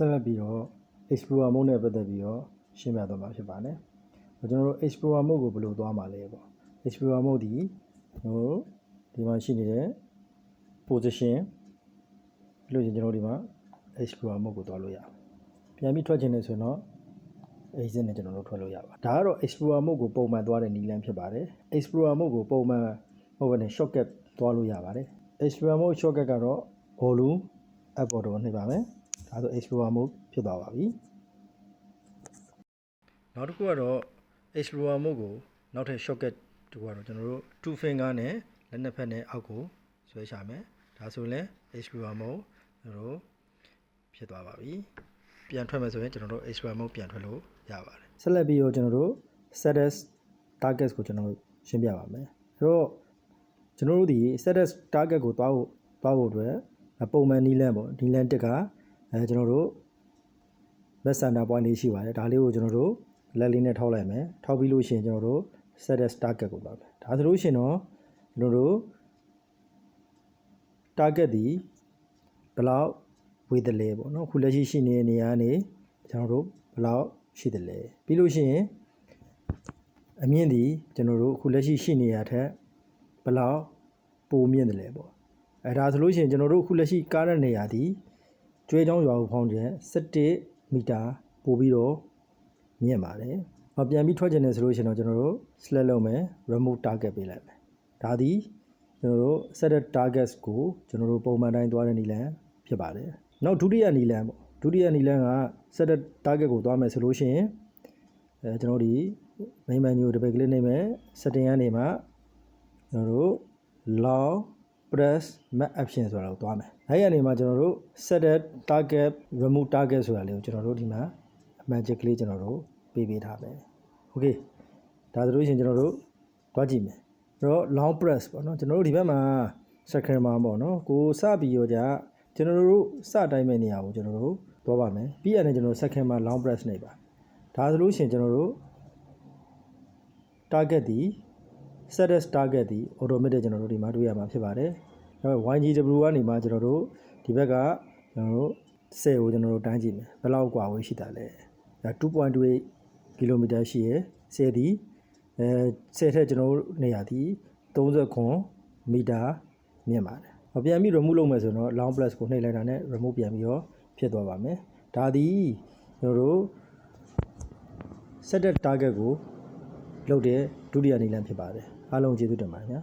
ဆက်လက်ပြီးတော့ explorer mode နဲ့ပတ်သက်ပြီးတော့ရှင်းပြသွားမှာဖြစ်ပါတယ်။ကျွန်တော်တို့ explorer mode ကိုဘယ်လိုသွားမှာလဲပေါ့။ explorer mode ဒီကျွန်တော်တို့ဒီမှာရှိနေတဲ့ position ပြီးလို့ရှိရင်ကျွန်တော်တို့ဒီမှာ explorer mode ကိုသွားလို့ရတယ်။ပြန်ပြီးထွက်ချင်တယ်ဆိုရင်တော့ exit နဲ့ကျွန်တော်တို့ထွက်လို့ရပါဒါကတော့ explorer mode ကိုပုံမှန်သွားတဲ့နည်းလမ်းဖြစ်ပါတယ် explorer mode ကိုပုံမှန်မဟုတ်ဘဲနဲ့ shortcut သွားလို့ရပါတယ် explorer mode shortcut ကတော့ volume up button ကိုနှိပ်ပါမယ် ဒါဆို explorer mode ဖြစ်သွားပါပြီနောက်တစ်ခုကတော့ explorer mode ကိုနောက်ထပ် shortcut တူကတော့ကျွန်တော်တို့ two finger နဲ့လက်နှစ်ဖက်နဲ့အောက်ကိုဆွဲချမယ်ဒါဆိုရင်လည်း explorer mode ကျွန်တော်တို့ဖြစ်သွားပါပြီပြန်ထွက်မယ်ဆိုရင်ကျွန်တော်တို့ explorer mode ပြန်ထွက်လို့ရပါတယ်ဆက်လက်ပြီးတော့ကျွန်တော်တို့ status target ကိုကျွန်တော်တို့ရှင်းပြပါမယ်အဲ့တော့ကျွန်တော်တို့ဒီ status target ကိုတွားဖို့တွားဖို့အတွက်ပုံမှန်နီးလန်းပေါ့နီးလန်းတစ်က အဲကျွန်တော်တို့ back center point လေးရှိပါတယ်ဒါလေးကိုကျွန်တော်တို့လက်လေးနဲ့ထောက်လိုက်မယ်ထောက်ပြီးလို့ရှိရင်ကျွန်တော်တို့ status target ကိုပါမယ်ဒါဆိုလို့ရှိရင်တော့ကျွန်တော်တို့ target ဒီဘယ်လောက်ဝေးတယ်လဲပေါ့နော်ခုလက်ရှိရှိနေတဲ့နေရာကနေကျွန်တော်တို့ဘယ်လောက်ရှိတယ်လဲပြီးလို့ရှိရင်အမြင့်ဒီကျွန်တော်တို့ခုလက်ရှိရှိနေရထက်ဘယ်လောက်ပိုမြင့်တယ်လဲပေါ့အဲဒါဆိုလို့ရှိရင်ကျွန်တော်တို့ခုလက်ရှိကားတဲ့နေရာဒီ ကျွဲချောင်းရွာကိုဖောင်းချက်17မီတာပိုပြီးတော့မြင့်ပါတယ်။ဟောပြန်ပြီးထွက်ကျင်တယ်ဆိုလို့ရှိရင်တော့ကျွန်တော်တို့ select လုပ်မယ် remove target ပေးလိုက်မယ်။ဒါသည်ကျွန်တော်တို့ set targets ကိုကျွန်တော်တို့ပုံမှန်တိုင်းသွားတဲ့နည်းလမ်းဖြစ်ပါတယ်။နောက်ဒုတိယနည်းလမ်းပေါ့။ဒုတိယနည်းလမ်းက set target ကိုသွားမယ်ဆိုလို့ရှိရင်အဲကျွန်တော်ဒီ main menu ကိုတစ်ပိတ်ကလစ်နှိပ်မယ် setting ကနေမှကျွန်တော်တို့ long press map option ဆိုတာကိုသွားမယ်။အဲဒီကနေမှကျွန်တော်တို့ set target remove target ဆိုတာလေးကိုကျွန်တော်တို့ဒီမှာ magic လေးကျွန်တော်တို့ပေးပေးထားမယ်။ okay ဒါဆိုလို့ရှိရင်ကျွန်တော်တို့တွားကြည့်မယ်။အဲ့တော့ long press ပေါ့နော်ကျွန်တော်တို့ဒီဘက်မှာ second မှာပေါ့နော်ကိုစပြီးတော့じゃကျွန်တော်တို့စတိုင်းမဲ့နေရာကိုကျွန်တော်တို့သွားပါမယ်။ပြီးရတယ်ကျွန်တော် second မှာ long press နေပါ။ဒါဆိုလို့ရှိရင်ကျွန်တော်တို့ target ဒီ status target ဒီ automatic ကျွန်တော်တို့ဒီမှာတွေ့ရမှာဖြစ်ပါတယ်။အဲ YGW ကနေမှကျွန်တော်တို့ဒီဘက်ကကျွန်တော်တို့10ကိုကျွန်တော်တို့တိုင်းကြည့်မယ်။ဘယ်လောက်กว่าဝေးရှိတာလဲ။ဒါ2.28 km ရှိရယ်10ဒီအဲ10ထက်ကျွန်တော်တို့နေရာဒီ39မီတာမြင့်ပါတယ်။ဟောပြန်ပြီး remove လုပ်မယ်ဆိုတော့ long plus ကိုနှိပ်လိုက်တာနဲ့ remove ပြန်ပြီးတော့ဖြစ်သွားပါမယ်။ဒါဒီကျွန်တော်တို့ set target ကို လုပ်တဲ့ဒုတိယနည်းလမ်းဖြစ်ပါတယ်အားလုံးကျေးဇူးတင်ပါတယ်ခင်ဗျာ